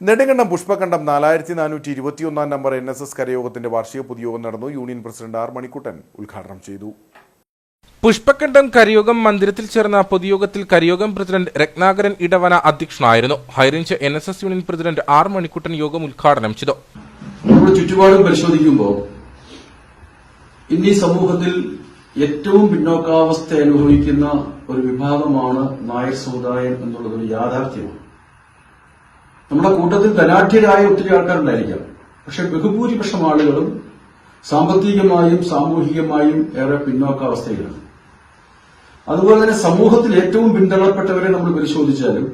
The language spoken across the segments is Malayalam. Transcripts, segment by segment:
നെടുങ്കണ്ടം പുഷ്പകണ്ഠം നാലായിരത്തി നാനൂറ്റി ഇരുപത്തിയൊന്നാം നമ്പർ എൻ എസ് എസ് കരയോഗത്തിന്റെ വാർഷിക പൊതുയോഗം നടന്നു. യൂണിയൻ പ്രസിഡന്റ് ആർ മണിക്കുട്ടൻ ഉദ്ഘാടനം ചെയ്തു. പുഷ്പക്കണ്ഠം കരിയോഗം മന്ദിരത്തിൽ ചേർന്ന പൊതുയോഗത്തിൽ കരിയോഗം പ്രസിഡന്റ് രത്നാകരൻ ഇടവന അധ്യക്ഷനായിരുന്നു. High range N S S union president R Manikuttan യോഗം ഉദ്ഘാടനം ചെയ്തു. നമ്മുടെ ചുറ്റുപാടും പരിശോധിക്കുമ്പോൾ ഇന്ന് ഈ സമൂഹത്തിൽ ഏറ്റവും പിന്നോക്കാവസ്ഥ അനുഭവിക്കുന്ന ഒരു വിഭാഗമാണ് നായർ സമുദായം എന്നുള്ളത് ഒരു യാഥാർത്ഥ്യമാണ്. നമ്മുടെ കൂട്ടത്തിൽ ധനാഢ്യരായ ഒത്തിരി ആൾക്കാരുണ്ടായിരിക്കാം. പക്ഷെ ബഹുഭൂരിപക്ഷം ആളുകളും സാമ്പത്തികമായും സാമൂഹികമായും ഏറെ പിന്നോക്കാവസ്ഥയിലാണ്. അതുപോലെ തന്നെ സമൂഹത്തിൽ ഏറ്റവും പിന്തള്ളപ്പെട്ടവരെ നമ്മൾ പരിശോധിച്ചാലും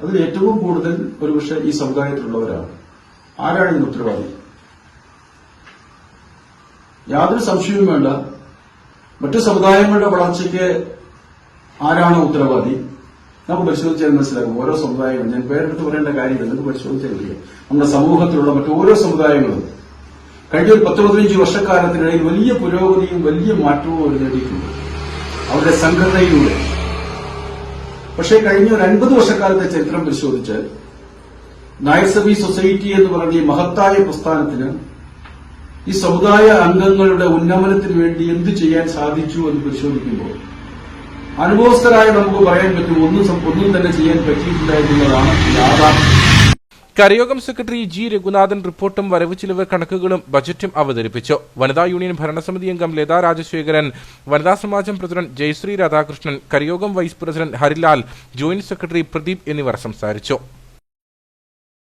അതിൽ ഏറ്റവും കൂടുതൽ ഒരുപക്ഷെ ഈ സമുദായത്തിലുള്ളവരാണ്. ആരാണ് ഇതിന് ഉത്തരവാദി? യാതൊരു സംശയവും വേണ്ട. മറ്റു സമുദായങ്ങളുടെ വളർച്ചയ്ക്ക് ആരാണ് ഉത്തരവാദി? നമുക്ക് പരിശോധിച്ചാൽ മനസ്സിലാകും ഓരോ സമുദായങ്ങളും ഞാൻ പേരെടുത്ത് പറയേണ്ട കാര്യമില്ല നമുക്ക് പരിശോധിച്ചാൽ അറിയാം. നമ്മുടെ സമൂഹത്തിലുള്ള മറ്റോരോ സമുദായങ്ങളും കഴിഞ്ഞ ഒരു പത്ത് പതിനഞ്ച് വർഷക്കാലത്തിനിടയിൽ വലിയ പുരോഗതിയും വലിയ മാറ്റവും അവർ നേടിയിട്ടുണ്ട്. അവരുടെ സംഘടനയിലൂടെ. പക്ഷേ കഴിഞ്ഞ ഒരു അൻപത് വർഷക്കാലത്തെ ചരിത്രം പരിശോധിച്ചാൽ നായർ സബി സൊസൈറ്റി എന്ന് പറഞ്ഞ ഈ മഹത്തായ പ്രസ്ഥാനത്തിന് ഈ സമുദായ അംഗങ്ങളുടെ ഉന്നമനത്തിന് വേണ്ടി എന്ത് ചെയ്യാൻ സാധിച്ചു എന്ന് പരിശോധിക്കുമ്പോൾ അനുഭവസ്ഥരായ നമുക്ക് പറയാൻ പറ്റും. ഒന്നും ഒന്നും തന്നെ ചെയ്യാൻ പറ്റിയിട്ടില്ല എന്നുള്ളതാണ് യാഥാർത്ഥ്യം. കരയോഗം സെക്രട്ടറി ജി രഘുനാഥൻ റിപ്പോർട്ടും വരവ് ചിലവ് കണക്കുകളും ബജറ്റും അവതരിപ്പിച്ചു. വനിതാ യൂണിയൻ ഭരണസമിതി അംഗം ലതാ രാജശേഖരൻ വനിതാ സമാജം president Jayashree Radhakrishnan കരയോഗം vice president Harilal joint secretary Pradeep എന്നിവർ സംസാരിച്ചു.